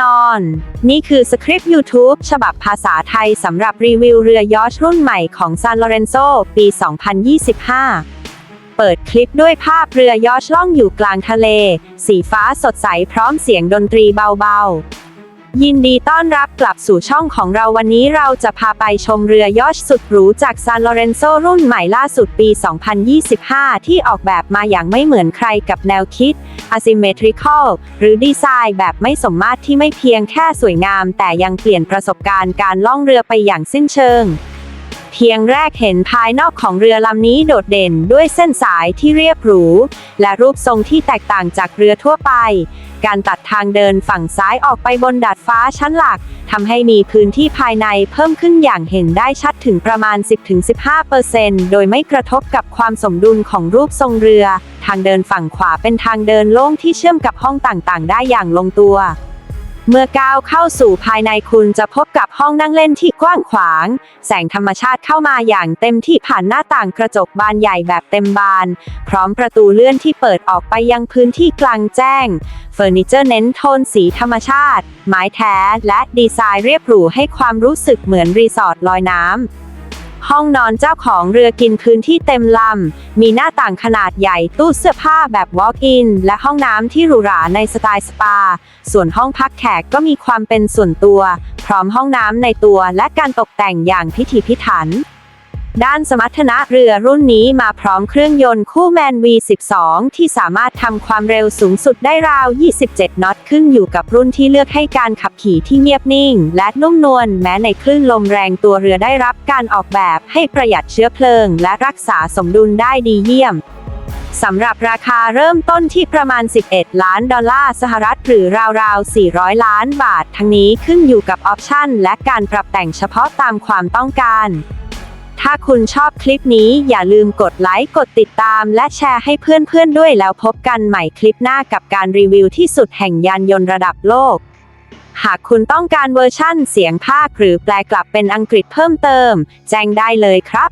นอน นี่คือสคริปต์ YouTube ฉบับภาษาไทยสำหรับรีวิวเรือยอชรุ่นใหม่ของซานโลเรนโซปี 2025 เปิดคลิปด้วยภาพเรือยอชล่องอยู่กลางทะเล สีฟ้าสดใสพร้อมเสียงดนตรีเบาๆ ยินดีต้อนรับกลับสู่ช่องของเราวันนี้เราจะพาไปชมเรือยอชสุดหรูจากซานโลเรนโซรุ่นใหม่ล่าสุดปี 2025 ที่ออกแบบมาอย่างไม่เหมือนใครกับแนวคิด asymmetrical หรือดีไซน์แบบไม่สมมาตรที่ไม่เพียงแค่สวยงาม แต่ยังเปลี่ยนประสบการณ์การล่องเรือไปอย่างสิ้นเชิงเพียงแรกเห็นภายนอกของเรือลำนี้โดดเด่นด้วยเส้นสายที่เรียบหรู และรูปทรงที่แตกต่างจากเรือทั่วไป การตัดทางเดินฝั่งซ้ายออกไปบนดาดฟ้าชั้นหลักทำให้มีพื้นที่ภายในเพิ่มขึ้นอย่างเห็นได้ชัดถึงประมาณ 10-15%โดยไม่กระทบกับความสมดุลของรูปทรงเรือ ทางเดินฝั่งขวาเป็นทางเดินโล่งที่เชื่อมกับห้องต่างๆ ได้อย่างลงตัว เมื่อก้าวเข้าสู่ภายในคุณจะพบกับห้องนั่งเล่นที่กว้างขวาง แสงธรรมชาติเข้ามาอย่างเต็มที่ผ่านหน้าต่างกระจกบานใหญ่แบบเต็มบาน พร้อมประตูเลื่อนที่เปิดออกไปยังพื้นที่กลางแจ้ง เฟอร์นิเจอร์เน้นโทนสีธรรมชาติ ไม้แท้ และดีไซน์เรียบหรูให้ความรู้สึกเหมือนรีสอร์ทลอยน้ำ ห้องนอนเจ้าของเรือกินพื้นที่เต็มลำ มีหน้าต่างขนาดใหญ่ตู้เสื้อผ้าแบบ Walk-in และห้องน้ำที่หรูหราในสไตล์สปา ส่วนห้องพักแขกก็มีความเป็นส่วนตัว พร้อมห้องน้ำในตัวและการตกแต่งอย่างพิถีพิถัน ด้านสมรรถนะเรือรุ่นนี้มาพร้อมเครื่องยนต์คู่แมน V12 ที่สามารถทำความเร็วสูงสุดได้ราว 27 นอตขึ้นอยู่กับรุ่นที่เลือกให้การขับขี่ที่เงียบนิ่ง และนุ่มนวลแม้ในคลื่นลมแรงตัวเรือได้รับการออกแบบให้ประหยัดเชื้อเพลิง และรักษาสมดุลได้ดีเยี่ยมสำหรับราคาเริ่มต้นที่ประมาณ 11 ล้านดอลลาร์สหรัฐหรือราวๆ 400 ล้านบาท ทั้งนี้ขึ้นอยู่กับออปชันและการปรับแต่งเฉพาะตามความต้องการ ถ้าคุณชอบคลิปนี้อย่าลืมกดไลค์กดติดตาม และแชร์ให้เพื่อนๆด้วยแล้วพบกันใหม่คลิปหน้ากับการรีวิวที่สุดแห่งยานยนต์ระดับโลก หากคุณต้องการเวอร์ชั่นเสียงภาคหรือแปลกลับเป็นอังกฤษเพิ่มเติม แจ้งได้เลยครับ